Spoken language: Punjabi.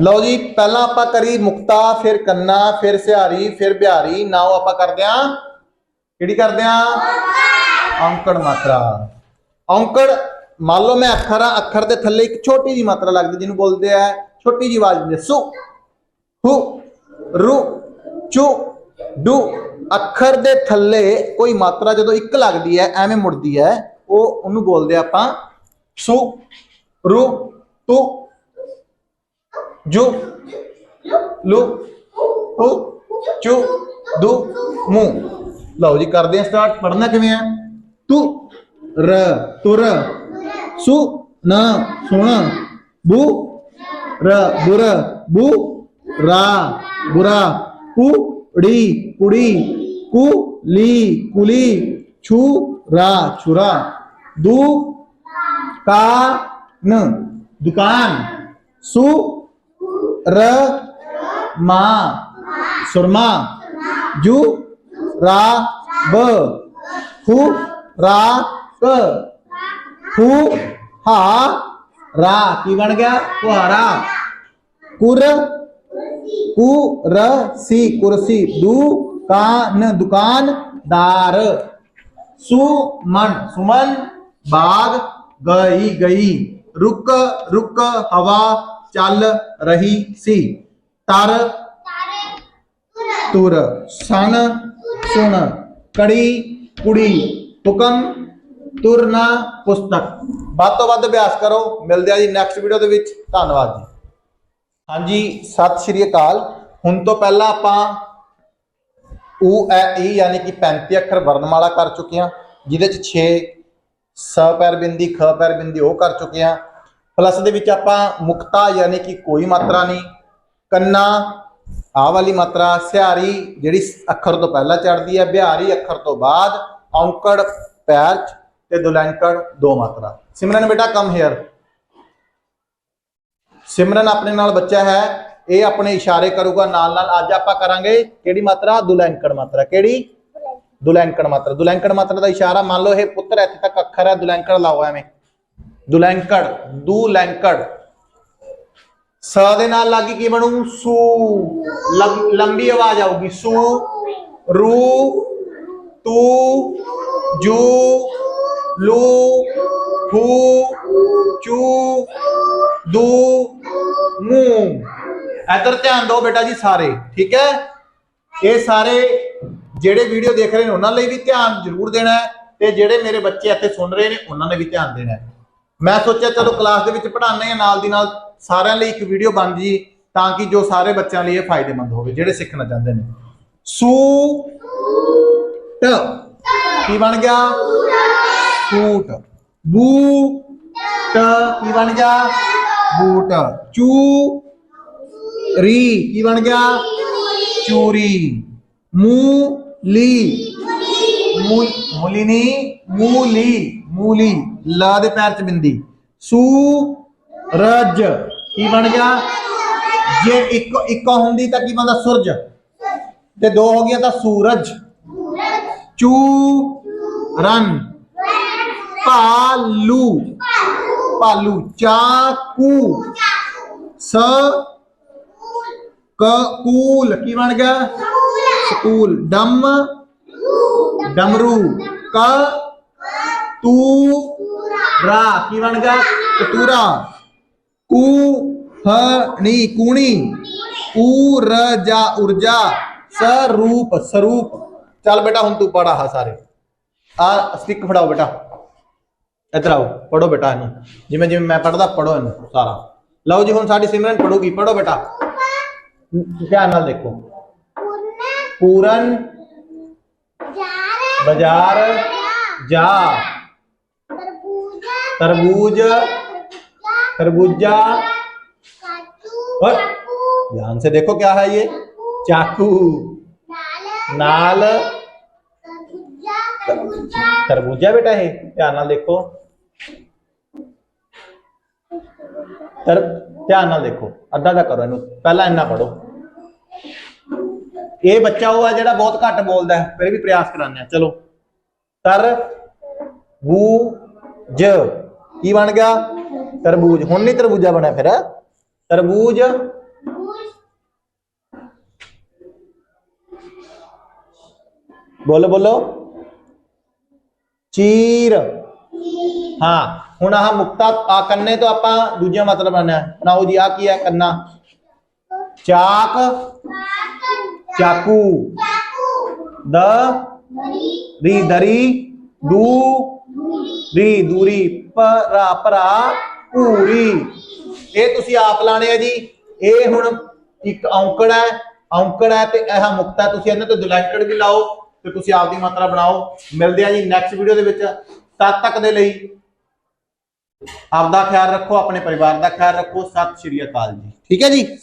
ਲਓ ਜੀ ਪਹਿਲਾਂ ਆਪਾਂ ਕਰੀ ਮੁਕਤਾ ਫਿਰ ਕੰਨਾ ਫਿਰ ਸਿਹਾਰੀ ਫਿਰ ਬਿਹਾਰੀ। ਨਾਓ ਆਪਾਂ ਕਰਦੇ ਆਂ ਕਿਹੜੀ ਕਰਦੇ ਆਂ ਔਂਕੜ ਮਾਤਰਾ। ਔਂਕੜ ਮੰਨ ਲਓ ਮੈਂ ਅੱਖਰ ਆ ਅੱਖਰ ਦੇ ਥੱਲੇ ਇੱਕ ਛੋਟੀ ਜੀ ਮਾਤਰਾ ਲੱਗਦੀ ਜਿਹਨੂੰ ਬੋਲਦੇ ਆ ਛੋਟੀ ਜੀ ਆਵਾਜ਼ ਦਿੰਦੇ ਸੁ ਹੁ ਰੂ ਚੂ ਡੂ। ਅੱਖਰ ਦੇ ਥੱਲੇ ਕੋਈ ਮਾਤਰਾ ਜਦੋਂ ਇੱਕ ਲੱਗਦੀ ਹੈ ਐਵੇਂ ਮੁੜਦੀ ਹੈ ਉਹ ਉਹਨੂੰ ਬੋਲਦੇ ਆਪਾਂ ਸੁ ਰੂ ਤੂ। ਜੂ ਲੂ ਹੂ ਚੂ ਦੂ ਮੂ ਲਓ ਜੀ ਕਰਦੇ ਆ ਸਟਾਰਟ ਪੜਨਾ ਕਿਵੇਂ ਆ ਤੂ ਰ ਤੁਰ ਸੁ ਨਾ ਸੁਣਾ ਬੂ ਰ ਬੁਰ ਬੂ ਰਾ ਬੁਰਾ ਕੁੜੀ ਕੁੜੀ ਕੁ ਲੀ ਕੁਲੀ ਛੂ ਰਾ ਛੁਰਾ ਦੂ ਕਾ ਨ ਦੁਕਾਨ ਸੁ ਰ ਮਾ ਸੁਰਮਾ ਜੂ ਰਾ ਬ ਫੂ ਰਾ ਕ ਫੂ ਹਾ ਰਾ ਕੀ ਬਣ ਗਿਆ ਫੁਹਾਰਾ ਕੁਰ ਕੁ ਰ ਸੀ ਕੁਰਸੀ ਦੁਕਾਨ ਦੁਕਾਨਦਾਰ ਸੁਮਨ ਸੁਮਨ ਬਾਗ ਗਈ ਗਈ ਰੁਕ ਰੁਕ ਹਵਾ ਚੱਲ ਰਹੀ ਸੀ। ਤਰ ਤੁਰ ਸਨ ਸੁਣ, ਕੜੀ ਕੁੜੀ, ਹੁਕਮ ਤੁਰਨਾ ਪੁਸਤਕ। ਵੱਧ ਤੋਂ ਵੱਧ ਅਭਿਆਸ ਕਰੋ। ਮਿਲਦੇ ਆ ਜੀ ਨੈਕਸਟ ਵੀਡੀਓ ਦੇ ਵਿੱਚ। ਧੰਨਵਾਦ ਜੀ। ਹਾਂਜੀ, ਸਤਿ ਸ਼੍ਰੀ ਅਕਾਲ। ਹੁਣ ਤੋਂ ਪਹਿਲਾਂ ਆਪਾਂ ਊ ਐ ਈ ਯਾਨੀ ਕਿ 35 ਅੱਖਰ ਵਰਣਮਾਲਾ ਕਰ ਚੁੱਕੇ ਹਾਂ, ਜਿਹਦੇ ਚ 6 ਸ ਪੈਰ ਬਿੰਦੀ, ਖ ਪੈਰ ਬਿੰਦੀ ਉਹ ਕਰ ਚੁੱਕੇ ਹਾਂ। ਪਲੱਸ ਦੇ ਵਿੱਚ ਆਪਾਂ ਮੁਕਤਾ ਯਾਨੀ ਕਿ ਕੋਈ ਮਾਤਰਾ ਨਹੀਂ ਕੰਨਾ ਆ ਵਾਲੀ ਮਾਤਰਾ ਸਿਹਾਰੀ ਜਿਹੜੀ ਅੱਖਰ ਤੋਂ ਪਹਿਲਾਂ ਚੜਦੀ ਹੈ ਬਿਹਾਰੀ ਅੱਖਰ ਤੋਂ ਬਾਅਦ ਔਂਕੜ ਪੈਰ ਚ ਤੇ ਦੁਲੈਂਕੜ ਦੋ ਮਾਤਰਾ। ਸਿਮਰਨ ਬੇਟਾ ਕਮ ਹੇਅਰ ਸਿਮਰਨ ਆਪਣੇ ਨਾਲ ਬੱਚਾ ਹੈ ਇਹ ਆਪਣੇ ਇਸ਼ਾਰੇ ਕਰੂਗਾ ਨਾਲ ਨਾਲ ਅੱਜ ਆਪਾਂ ਕਰਾਂਗੇ ਕਿਹੜੀ ਮਾਤਰਾ? ਦੁਲੈਂਕੜ ਮਾਤਰਾ। ਕਿਹੜੀ? ਦੁਲੈਂਕੜ ਮਾਤਰਾ। ਦੁਲੈਂਕੜ ਮਾਤਰਾ ਦਾ ਇਸ਼ਾਰਾ ਮੰਨ ਲਓ ਇਹ ਪੁੱਤਰ ਇੱਥੇ ਤੱਕ ਅੱਖਰ ਹੈ ਦੁਲੈਂਕੜ ਲਾਓ ਐਵੇਂ। ਦੁਲੈਂਕੜ ਦੁਲੈਂਕੜ। ਸ ਦੇ ਨਾਲ ਲੱਗੀ ਕੀ ਬਣੂ? ਸੂ। ਲੰ- ਲੰਬੀ ਆਵਾਜ਼ ਆਊਗੀ। ਸੂ, ਰੂ, ਤੂ, ਜੂ, ਲੂ, ਹੂ, ਚੂ, ਦੂ, ਮੂ। ਇਧਰ ਧਿਆਨ ਦਿਓ ਬੇਟਾ ਜੀ ਸਾਰੇ, ਠੀਕ ਹੈ? ਇਹ ਸਾਰੇ ਜਿਹੜੇ ਵੀਡੀਓ ਦੇਖ ਰਹੇ ਨੇ, ਉਹਨਾਂ ਲਈ ਵੀ ਧਿਆਨ ਜ਼ਰੂਰ ਦੇਣਾ ਹੈ ਤੇ ਜਿਹੜੇ ਮੇਰੇ ਬੱਚੇ ਇੱਥੇ ਸੁਣ ਰਹੇ ਨੇ, ਉਹਨਾਂ ਨੇ ਵੀ ਧਿਆਨ ਦੇਣਾ ਹੈ। ਮੈਂ ਸੋਚਿਆ ਚਲੋ ਕਲਾਸ ਦੇ ਵਿੱਚ ਪੜ੍ਹਾਉਂਦੇ ਆ ਨਾਲ ਦੀ ਨਾਲ ਸਾਰਿਆਂ ਲਈ ਇੱਕ ਵੀਡੀਓ ਬਣ ਜੀ ਤਾਂ ਕਿ ਜੋ ਸਾਰੇ ਬੱਚਿਆਂ ਲਈ ਇਹ ਫਾਇਦੇਮੰਦ ਹੋਵੇ, ਜਿਹੜੇ ਸਿੱਖਣਾ ਚਾਹੁੰਦੇ ਨੇ। ਸੂ ਟ ਕੀ ਬਣ ਗਿਆ? ਸੂਟ। ਬੂ ਟ ਕੀ ਬਣ ਗਿਆ? ਬੂਟ। ਚੂ ਰੀ ਕੀ ਬਣ ਗਿਆ? ਚੂਰੀ। ਮੂਲੀ। ਮੂਲ ਮੂਲਿਨੀ ਮੂਲੀ। ਮੂਲੀ, ਲਾ ਦੇ ਪੈਰ ਚ ਬਿੰਦੀ। ਸੂ, ਰਜ, ਕੀ ਬਣ ਗਿਆ? ਜੇ ਇੱਕ ਇੱਕ ਹੁੰਦੀ ਤਾਂ ਕੀ ਬਣਦਾ? ਸੂਰਜ। ਤੇ ਦੋ ਹੋ ਗਿਆ ਤਾਂ ਸੂਰਜ। ਚੂ, ਰਨ। ਭਾਲੂ ਭਾਲੂ ਚਾਕੂ। ਸ ਕੂਲ। ਕੀ ਬਣ ਗਿਆ? ਸਕੂਲ। ਡਮ। ਡਮਰੂ। ਕ ਤੂ ਰਾ ਕੀ ਬਣ ਗਿਆ? ਕਤੂਰਾ। ਕੂ ਹ ਨੀ ਕੂਣੀ। ਊਰਜਾ। ਊਰਜਾ ਸਰੂਪ ਸਰੂਪ। ਚੱਲ ਬੇਟਾ ਹੁਣ ਤੂੰ ਪੜਾ ਹਾ ਸਾਰੇ। ਆ ਸਟਿਕ ਫੜਾਓ ਬੇਟਾ। ਇੱਧਰ ਆਓ ਪੜੋ ਬੇਟਾ ਇਹਨੂੰ। ਜਿਵੇਂ ਜਿਵੇਂ ਮੈਂ ਪੜਦਾ ਪੜੋ ਇਹਨੂੰ ਸਾਰਾ। ਲਓ ਜੀ ਹੁਣ ਸਾਡੀ ਸਿਮਰਨ ਪੜੂਗੀ ਪੜੋ ਬੇਟਾ। ਧਿਆਨ ਨਾਲ ਦੇਖੋ। ਪੂਰਨ ਬਾਜ਼ਾਰ ਜਾ। तरबूज खरबूजा और ध्यान से देखो क्या है ये चाकू नाल तरबूजा बेटा है ध्यान ਨਾਲ ਦੇਖੋ ਤਰ ਧਿਆਨ ਨਾਲ ਦੇਖੋ ਅੱਧਾ ਦਾ ਕਰੋ ਇਹਨੂੰ ਪਹਿਲਾਂ ਇੰਨਾ ਪੜੋ ਇਹ ਬੱਚਾ ਉਹ ਆ ਜਿਹੜਾ ਬਹੁਤ ਘੱਟ ਬੋਲਦਾ ਹੈ ਫਿਰ ਵੀ ਪ੍ਰਯਾਸ ਕਰਾਉਂਦੇ ਆ ਚਲੋ ਤਰ ਬੂ ਜ ਕੀ ਬਣ ਗਿਆ? ਤਰਬੂਜ। ਹੁਣ ਨਹੀਂ ਤਰਬੂਜਾ ਬਣਿਆ ਫਿਰ। ਤਰਬੂਜ। ਬੋਲੋ ਬੋਲੋ। ਚੀਰ। ਹਾਂ ਹੁਣ ਆਹ ਮੁਕਤਾ ਆ ਕੰਨੇ ਤੋਂ ਆਪਾਂ ਦੂਜਾ ਮਤਲਬ ਬਣਿਆ। ਬਣਾਓ ਜੀ ਆ ਕੀ ਹੈ ਕੰਨਾ? ਚਾਕ। ਚਾਕੂ। ਦ। ਰੀ ਦਰੀ। ਦੂ। ਰੀ ਦੂਰੀ ਭਰਾ ਭਰਾ ਪੂਰੀ ਇਹ ਤੁਸੀਂ ਆਪ ਲਾਣੇ ਆ ਜੀ। ਇਹ ਹੁਣ ਇੱਕ ਔਂਕੜ ਹੈ। ਔਂਕੜ ਹੈ ਤੇ ਇਹ ਮੁਕਤਾ ਤੁਸੀਂ ਇਹਨਾਂ ਤੋਂ ਦੁਲੈਂਕੜ ਵੀ ਲਾਓ ਤੇ ਤੁਸੀਂ ਆਪਦੀ ਮਾਤਰਾ ਬਣਾਓ। ਮਿਲਦੇ ਆ ਜੀ ਨੈਕਸਟ ਵੀਡੀਓ ਦੇ ਵਿੱਚ। ਤਦ ਤੱਕ ਦੇ ਲਈ ਆਪਦਾ ਖਿਆਲ ਰੱਖੋ, ਆਪਣੇ ਪਰਿਵਾਰ ਦਾ ਖਿਆਲ ਰੱਖੋ। ਸਤਿ ਸ਼੍ਰੀ ਅਕਾਲ ਜੀ। ਠੀਕ ਹੈ ਜੀ।